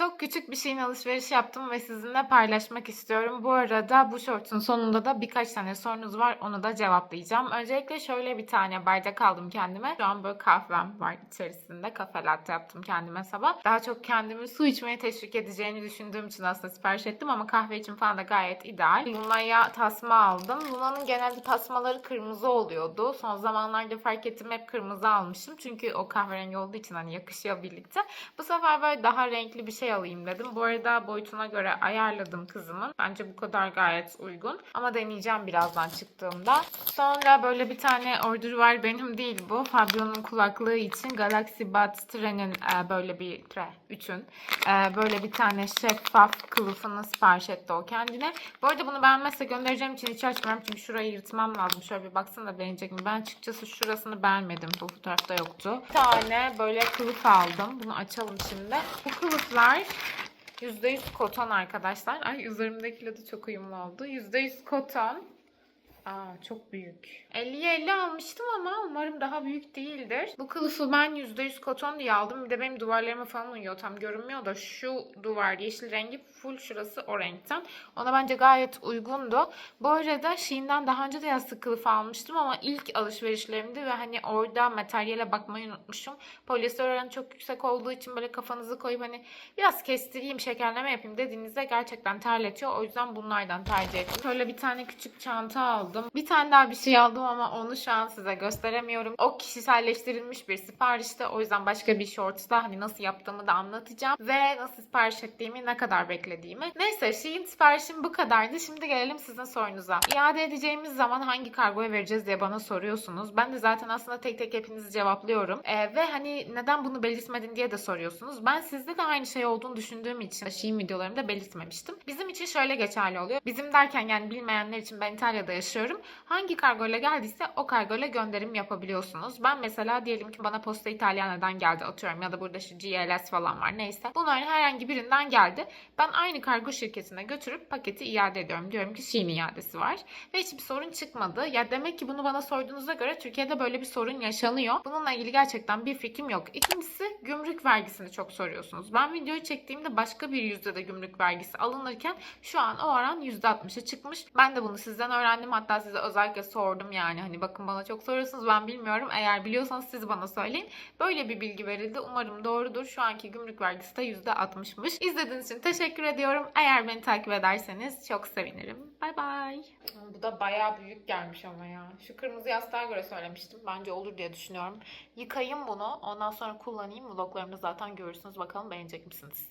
Çok küçük bir şeyin alışveriş yaptım ve sizinle paylaşmak istiyorum. Bu arada bu shortun sonunda da birkaç tane sorunuz var. Onu da cevaplayacağım. Öncelikle şöyle bir tane bardak aldım kendime. Şu an böyle kahvem var içerisinde. Kafe latte yaptım kendime sabah. Daha çok kendimi su içmeye teşvik edeceğini düşündüğüm için aslında sipariş ettim ama kahve için falan da gayet ideal. Luna'ya tasma aldım. Luna'nın genelde tasmaları kırmızı oluyordu. Son zamanlarda fark ettim hep kırmızı almışım. Çünkü o kahverengi olduğu için hani yakışıyor birlikte. Bu sefer böyle daha renkli bir şey alayım dedim. Bu arada boyutuna göre ayarladım kızımın. Bence bu kadar gayet uygun. Ama deneyeceğim birazdan çıktığımda. Sonra böyle bir tane order var. Benim değil bu. Fabio'nun kulaklığı için Galaxy Buds Tre'nin e, böyle bir Tre 3'ün e, böyle bir tane şeffaf kılıfını sipariş etti o kendine. Bu arada bunu beğenmezse göndereceğim için hiç açmıyorum. Çünkü şurayı yırtmam lazım. Şöyle bir baksana da beğenecek mi? Ben açıkçası şurasını beğenmedim. Bu fotoğrafta yoktu. Bir tane böyle kılıf aldım. Bunu açalım şimdi. Bu kılıflar %100 koton arkadaşlar. Ay üzerimdekiyle de çok uyumlu oldu. %100 koton. Aa çok büyük. 50'ye 50 almıştım ama umarım daha büyük değildir. Bu kılıfı ben %100 koton diye aldım. Bir de benim duvarlarıma falan uyuyor. Tam görünmüyor da şu duvar yeşil rengi full şurası o. Ona bence gayet uygundu. Bu arada Shein'den daha önce de yastık kılıfı almıştım ama ilk alışverişlerimdi ve hani orada materyale bakmayı unutmuşum. Polyester oranı çok yüksek olduğu için böyle kafanızı koyup hani biraz kestireyim, şekerleme yapayım dediğinizde gerçekten terletiyor. O yüzden bunlardan tercih ettim. Şöyle bir tane küçük çanta aldım. Bir tane daha bir şey aldım ama onu şu an size gösteremiyorum. O kişiselleştirilmiş bir siparişte. O yüzden başka bir shorts'ta hani nasıl yaptığımı da anlatacağım. Ve nasıl sipariş ettiğimi, ne kadar beklediğimi. Neyse Shein siparişim bu kadardı. Şimdi gelelim sizin sorunuza. İade edeceğimiz zaman hangi kargoya vereceğiz diye bana soruyorsunuz. Ben de zaten aslında tek tek hepinizi cevaplıyorum. Ee, ve hani neden bunu belirtmedin diye de soruyorsunuz. Ben sizde de aynı şey olduğunu düşündüğüm için Shein videolarımda belirtmemiştim. Bizim için şöyle geçerli oluyor. Bizim derken yani bilmeyenler için ben İtalya'da yaşıyorum. Hangi kargoyla geldiyse o kargoyla gönderim yapabiliyorsunuz. Ben mesela diyelim ki bana Posta Italiana'dan geldi atıyorum ya da burada şu GLS falan var neyse. Bunların herhangi birinden geldi. Ben aynı kargo şirketine götürüp paketi iade ediyorum. Diyorum ki Shein iadesi var. Ve hiçbir sorun çıkmadı. Ya demek ki bunu bana sorduğunuzda göre Türkiye'de böyle bir sorun yaşanıyor. Bununla ilgili gerçekten bir fikrim yok. İkincisi gümrük vergisini çok soruyorsunuz. Ben videoyu çektiğimde başka bir yüzde de gümrük vergisi alınırken şu an o oran %60'a çıkmış. Ben de bunu sizden öğrendim. Hatta size özellikle sordum yani. Hani bakın bana çok soruyorsunuz ben bilmiyorum. Eğer biliyorsanız siz bana söyleyin. Böyle bir bilgi verildi. Umarım doğrudur. Şu anki gümrük vergisi de %60'mış. İzlediğiniz için teşekkür ediyorum. Eğer beni takip ederseniz çok sevinirim. Bay bay. Bu da bayağı büyük gelmiş ama ya. Şu kırmızı yastığa göre söylemiştim. Bence olur diye düşünüyorum. Yıkayayım bunu. Ondan sonra kullanayım. Vloglarımda zaten görürsünüz. Bakalım beğenecek misiniz?